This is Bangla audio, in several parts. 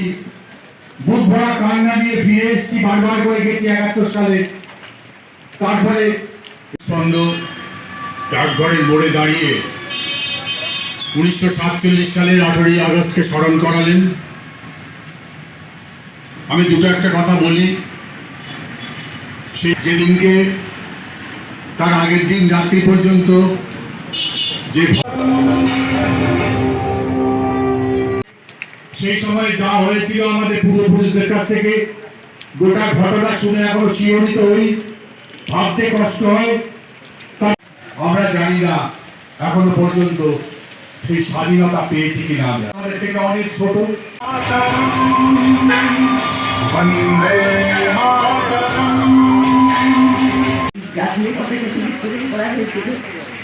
এসেছি বুধ ভরা কান্না দিয়ে ফিরে এসেছি, বারবার করে গেছি একাত্তর সালে। তারপরে স্পন্দ ডাকঘরের মোড়ে দাঁড়িয়ে উনিশশো সাতচল্লিশ সালের আঠেরোই আগস্টকে স্মরণ করালেন। আমি দুটো একটা কথা বলি। সে যেদিনকে, তার আগের দিন, রাত্রি পর্যন্ত যে সেই সময় যা হয়েছিল আমাদের পূর্বপুরুষদের কাছ থেকে গোটা ঘটনা শুনে এখনও শিহরিত হই। ভাবতে কষ্ট হয়। আমরা জানি না এখনও পর্যন্ত সেই স্বাধীনতা পেয়েছি কিনা আমরা। আমাদের থেকে অনেক ছোট। জাতীয় পতাকা তিনি তৈরি করা হয়েছিল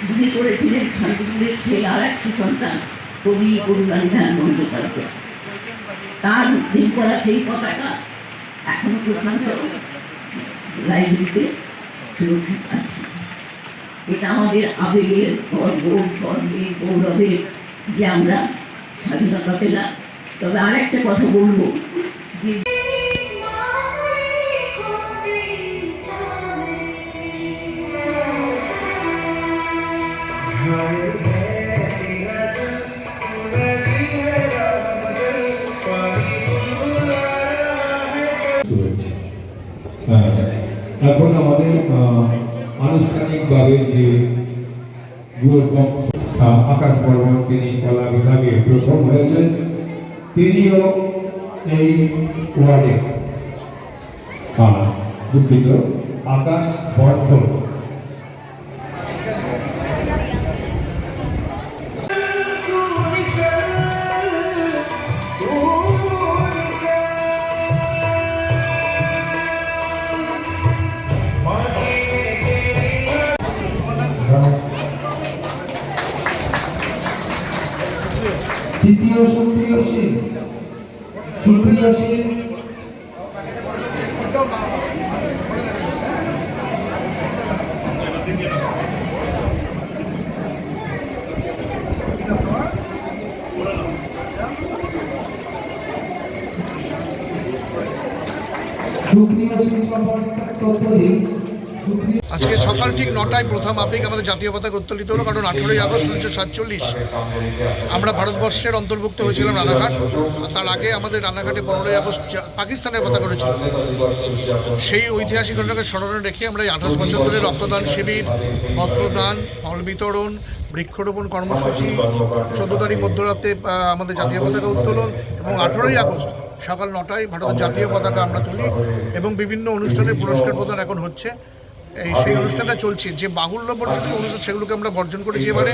যিনি করেছিলেন শান্তিপুরের সেই আর একটি সন্তান কবি করুণানিধান বন্দ্যোপাধ্যায়। তার দিন করা সেই পতাকা এখনও পর্যন্ত লাইব্রেরিতে সুরক্ষিত আছে এটা আমাদের আবেগের গর্ব গর্বের গৌরবের যে আমরা স্বাধীনতা পেলাম তবে আরেকটা কথা বলব যে চলেছে। এখন আমাদের আনুষ্ঠানিকভাবে যে আকাশ বর্মন তিনি কলা বিভাগে প্রথম হয়েছেন, তিনিও এই ওয়ার্ডে দুঃখিত, আকাশ বর্ধন। তৃতীয় সুপ্রিয় সিং সুপ্রিয় সিং সুপ্রিয় সিং সম্পর্কে তথ্য দিন। আজকে সকাল ঠিক নটায় প্রথম আবেগ আমাদের জাতীয় পতাকা উত্তোলিত হলো, কারণ আঠেরোই আগস্ট উনিশশো সাতচল্লিশ। আমরা ভারতবর্ষের অন্তর্ভুক্ত হয়েছিলাম রানাঘাট তার আগে আমাদের রানাঘাটে পনেরোই আগস্ট পাকিস্তানের পতাকা উঠেছিল। সেই ঐতিহাসিক ঘটনাকে স্মরণে রেখে আমরা এই আঠাশ বছর ধরে রক্তদান শিবির বস্ত্রদান ফল বিতরণ, বৃক্ষরোপণ কর্মসূচি চোদ্দ তারিখ মধ্যরাতে আমাদের জাতীয় পতাকা উত্তোলন এবং আঠেরোই আগস্ট সকাল নটায় ভারতের জাতীয় পতাকা আমরা তুলি এবং বিভিন্ন অনুষ্ঠানের পুরস্কার প্রদান এখন হচ্ছে। সেই অনুষ্ঠানটা চলছে। যে বাহুল্য পর্যন্ত অনুষ্ঠান সেগুলোকে আমরা বর্জন করেছি এবারে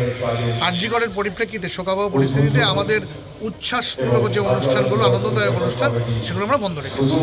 আর্যিকরের পরিপ্রেক্ষিতে শোকাবহ পরিস্থিতিতে আমাদের উচ্ছ্বাসমূলক যে অনুষ্ঠানগুলো আনন্দদায়ক অনুষ্ঠান সেগুলো আমরা বন্ধ রেখেছি।